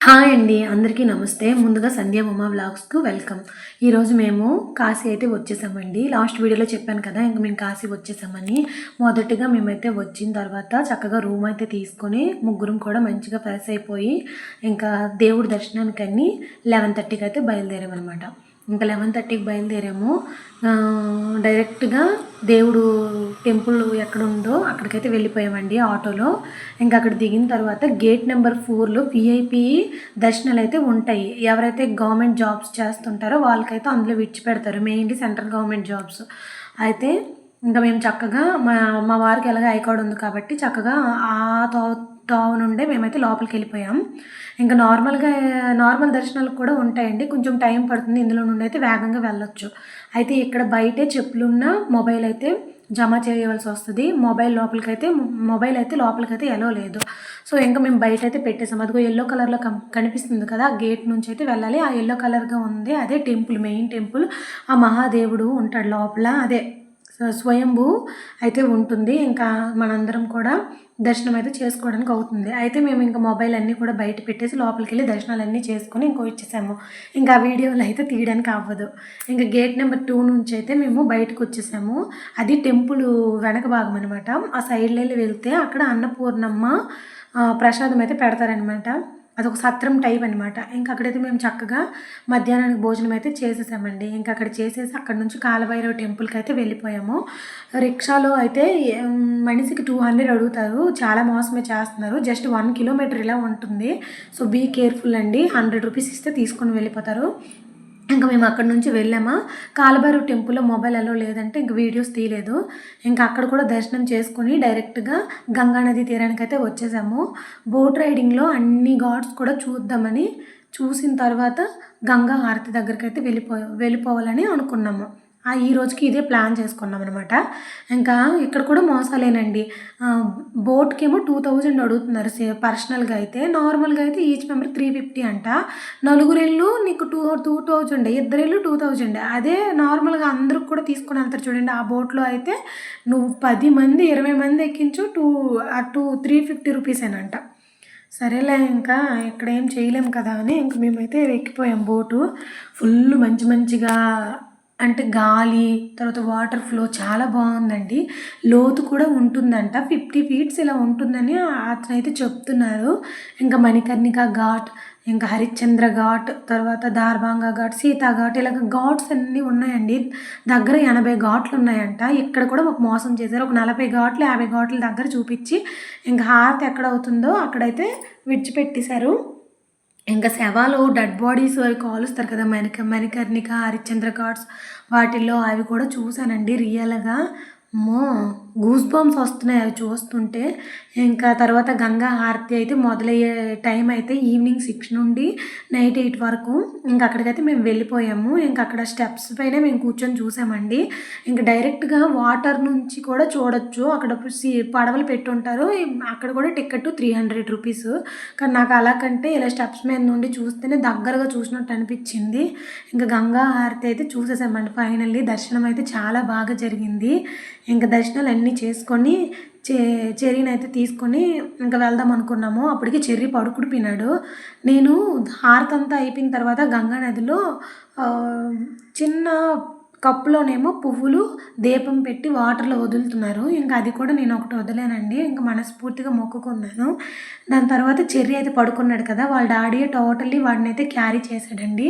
Hi అండి అందరికీ నమస్తే. ముందుగా సంధ్యా ఉమా వ్లాగ్స్కు వెల్కమ్. ఈరోజు మేము కాశీ అయితే వచ్చేసామండి. లాస్ట్ వీడియోలో చెప్పాను కదా ఇంక మేము కాశీ వచ్చేసామని. మొదటిగా మేమైతే వచ్చిన తర్వాత చక్కగా రూమ్ అయితే తీసుకొని ముగ్గురం కూడా మంచిగా ఫ్రెష్ అయిపోయి ఇంకా దేవుడి దర్శనానికి లెవెన్ థర్టీకి అయితే బయలుదేరామన్నమాట. ఇంకా లెవెన్ థర్టీకి బయలుదేరాము. డైరెక్ట్గా దేవుడు టెంపుల్ ఎక్కడ ఉందో అక్కడికైతే వెళ్ళిపోయామండి ఆటోలో. ఇంకా అక్కడ దిగిన తర్వాత గేట్ నెంబర్ ఫోర్లో విఐపి దర్శనాలు అయితే ఉంటాయి. ఎవరైతే గవర్నమెంట్ జాబ్స్ చేస్తుంటారో వాళ్ళకైతే అందులో విడిచిపెడతారు. Mainly central government jobs. అయితే ఇంకా మేము చక్కగా మా మా వారికి ఎలాగ ఐకార్డ్ ఉంది కాబట్టి చక్కగా ఆ తో తోవ నుండే మేమైతే లోపలికి వెళ్ళిపోయాం ఇంకా నార్మల్గా నార్మల్ దర్శనాలు కూడా ఉంటాయండి. కొంచెం టైం పడుతుంది. ఇందులో నుండి అయితే వేగంగా వెళ్ళొచ్చు. అయితే ఇక్కడ బయటే చెప్పులున్న మొబైల్ అయితే జమ చేయవలసి వస్తుంది. మొబైల్ లోపలికైతే మొబైల్ అయితే లోపలికైతే ఎలా లేదు. సో ఇంకా మేము బయట అయితే పెట్టేసాం. అదిగో ఎల్లో కలర్లో కనిపిస్తుంది కదా. ఆ గేట్ నుంచి అయితే వెళ్ళాలి. ఆ ఎల్లో కలర్గా ఉంది. అదే టెంపుల్ మెయిన్ టెంపుల్. ఆ మహాదేవుడు ఉంటాడు లోపల. అదే స్వయంభూ అయితే ఉంటుంది. ఇంకా మనందరం కూడా దర్శనం అయితే చేసుకోవడానికి అవుతుంది. అయితే మేము ఇంకా మొబైల్ అన్నీ కూడా బయట పెట్టేసి లోపలికి వెళ్ళి దర్శనాలు అన్నీ చేసుకుని ఇంకో ఇచ్చేసాము. ఇంకా ఆ వీడియోలు అయితే తీయడానికి అవ్వదు. ఇంకా గేట్ నెంబర్ టూ నుంచి అయితే మేము బయటకు వచ్చేసాము. అది టెంపుల్ వెనక భాగం అనమాట ఆ సైడ్లో వెళ్ళి వెళ్తే అక్కడ అన్నపూర్ణమ్మ ప్రసాదం అయితే పెడతారనమాట అదొక సత్రం టైప్ అనమాట ఇంకా అక్కడైతే మేము చక్కగా మధ్యాహ్నానికి భోజనం అయితే చేసేసామండి. ఇంకా అక్కడ చేసేసి అక్కడ నుంచి కాలభైరవ టెంపుల్కి అయితే వెళ్ళిపోయాము. రిక్షాలో అయితే మనిషికి టూ హండ్రెడ్ అడుగుతారు. చాలా మోసమే చేస్తున్నారు. జస్ట్ వన్ కిలోమీటర్ ఇలా ఉంటుంది. సో బీ కేర్ఫుల్ అండి. హండ్రెడ్ రూపీస్ ఇస్తే తీసుకొని వెళ్ళిపోతారు. ఇంకా మేము అక్కడ నుంచి వెళ్ళామా? కాలభైరవ్ టెంపుల్లో మొబైల్ అలో లేదంటే ఇంక వీడియోస్ తీయలేదు. ఇంకా అక్కడ కూడా దర్శనం చేసుకుని డైరెక్ట్గా గంగా నది తీరానికి అయితే వచ్చేసాము. బోట్ రైడింగ్లో అన్ని గాడ్స్ కూడా చూద్దామని చూసిన తర్వాత గంగా హారతి దగ్గరికి అయితే వెళ్ళిపో వెళ్ళిపోవాలని అనుకున్నాము. ఈ రోజుకి ఇదే ప్లాన్ చేసుకున్నాం అనమాట ఇంకా ఇక్కడ కూడా మోసాలేనండి. బోట్కి ఏమో టూ థౌజండ్ అడుగుతున్నారు సే పర్సనల్గా అయితే. నార్మల్గా అయితే ఈచ్ మెంబర్ త్రీ ఫిఫ్టీ అంట. నలుగురేళ్ళు నీకు టూ టూ థౌజండ్ ఇద్దరేళ్ళు టూ థౌజండ్. అదే నార్మల్గా అందరికి కూడా తీసుకుని వెళ్తారు చూడండి. ఆ బోట్లో అయితే నువ్వు పది మంది ఇరవై మంది ఎక్కించు టూ టూ త్రీ ఫిఫ్టీ రూపీసేనంట సరేలే ఇంకా ఇక్కడ ఏం చేయలేము కదా అని ఇంక మేమైతే ఎక్కిపోయాం బోటు. ఫుల్ మంచి మంచిగా అంటే గాలి తర్వాత వాటర్ ఫ్లో చాలా బాగుందండి. లోతు కూడా ఉంటుందంట. ఫిఫ్టీ ఫీట్స్ ఇలా ఉంటుందని అతను అయితే చెప్తున్నారు. ఇంకా మణికర్ణిక ఘాట్ ఇంకా హరిశ్చంద్ర ఘాట్ తర్వాత దార్భాంగ ఘాట్ సీతా ఘాట్ ఇలాగ ఘాట్స్ అన్నీ ఉన్నాయండి. దగ్గర ఎనభై ఘాట్లు ఉన్నాయంట. ఇక్కడ కూడా మాకు మోసం చేశారు. ఒక నలభై ఘాట్లు యాభై ఘాట్ల దగ్గర చూపించి ఇంకా హార్ట్ ఎక్కడ అవుతుందో అక్కడైతే విడిచిపెట్టేశారు. ఇంకా శవాలు డెడ్ బాడీస్ అవి కాలుస్తారు కదా మెనక మణికర్ణిక హరిశ్చంద్ర ఘాట్స్ వాటిల్లో అవి కూడా చూశానండి రియల్గా అమ్మో! గూస్ బాంబ్స్ వస్తున్నాయి అవి చూస్తుంటే. ఇంకా తర్వాత గంగా హారతి అయితే మొదలయ్యే టైం అయితే ఈవినింగ్ సిక్స్ నుండి నైట్ ఎయిట్ వరకు. ఇంకా అక్కడికైతే మేము వెళ్ళిపోయాము. ఇంకా అక్కడ స్టెప్స్ పైన మేము కూర్చొని చూసామండి. ఇంకా డైరెక్ట్గా వాటర్ నుంచి కూడా చూడొచ్చు. అక్కడ పడవలు పెట్టుంటారు. అక్కడ కూడా టికెట్ త్రీ హండ్రెడ్ రూపీస్. కానీ నాకు అలా కంటే ఇలా స్టెప్స్ మీద నుండి చూస్తేనే దగ్గరగా చూసినట్టు అనిపించింది. ఇంకా గంగా హారతి అయితే చూసేసామండి. ఫైనల్లీ దర్శనం అయితే చాలా బాగా జరిగింది. ఇంకా దర్శనాలు అన్నీ చేసుకొని చె చెర్రీని అయితే తీసుకొని ఇంకా వెళ్దాం అనుకున్నాము. అప్పటికి చెర్రీ పడుకుడిపోయినాడు నేను హారతంతా అయిపోయిన తర్వాత గంగా నదిలో చిన్న కప్పులోనేమో పువ్వులు దీపం పెట్టి వాటర్లో వదులుతున్నారు. ఇంకా అది కూడా నేను ఒకటి వదిలేనండి. ఇంకా మనస్ఫూర్తిగా మొక్కుకున్నాను. దాని తర్వాత చెర్రీ అయితే పడుకున్నాడు కదా. వాళ్ళ డాడీ టోటల్లీ వాడిని అయితే క్యారీ చేశాడండి.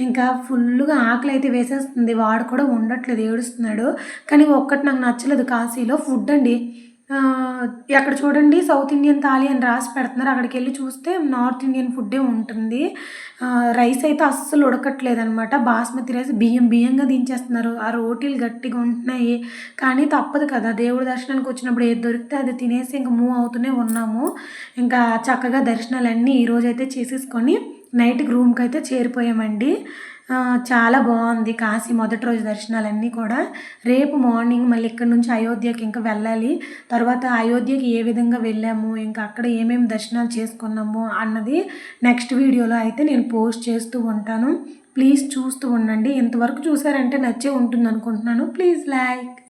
ఇంకా ఫుల్గా ఆకలి అయితే వేసేస్తుంది. వాడు కూడా ఉండట్లేదు ఏడుస్తున్నాడు. కానీ ఒక్కటి నాకు నచ్చలేదు కాశీలో. ఫుడ్ అండి. అక్కడ చూడండి సౌత్ ఇండియన్ థాలీ అని రాసి పెడుతున్నారు. అక్కడికి వెళ్ళి చూస్తే నార్త్ ఇండియన్ ఫుడ్డే ఉంటుంది. రైస్ అయితే అస్సలు ఉడకట్లేదు అనమాట బాస్మతి రైస్ బియ్యం బియ్యంగా దించేస్తున్నారు. ఆ రోటీలు గట్టిగా ఉంటున్నాయి. కానీ తప్పదు కదా దేవుడి దర్శనానికి వచ్చినప్పుడు ఏది దొరికితే అది తినేసి ఇంకా మూవ్ అవుతూనే ఉన్నాము. ఇంకా చక్కగా దర్శనాలన్నీ ఈరోజైతే చేసేసుకొని నైట్కి రూమ్కి అయితే చేరిపోయామండి. చాలా బాగుంది. కాశీ మొదటి రోజు దర్శనాలన్నీ కూడా. రేపు మార్నింగ్ మళ్ళీ ఇక్కడ నుంచి అయోధ్యకి ఇంకా వెళ్ళాలి. తర్వాత అయోధ్యకి ఏ విధంగా వెళ్ళాము ఇంకా అక్కడ ఏమేమి దర్శనాలు చేసుకున్నాము అన్నది నెక్స్ట్ వీడియోలో అయితే నేను పోస్ట్ చేస్తూ ఉంటాను. ప్లీజ్ చూస్తూ ఉండండి. ఇంతవరకు చూసారంటే నచ్చే ఉంటుంది అనుకుంటున్నాను ప్లీజ్ లైక్.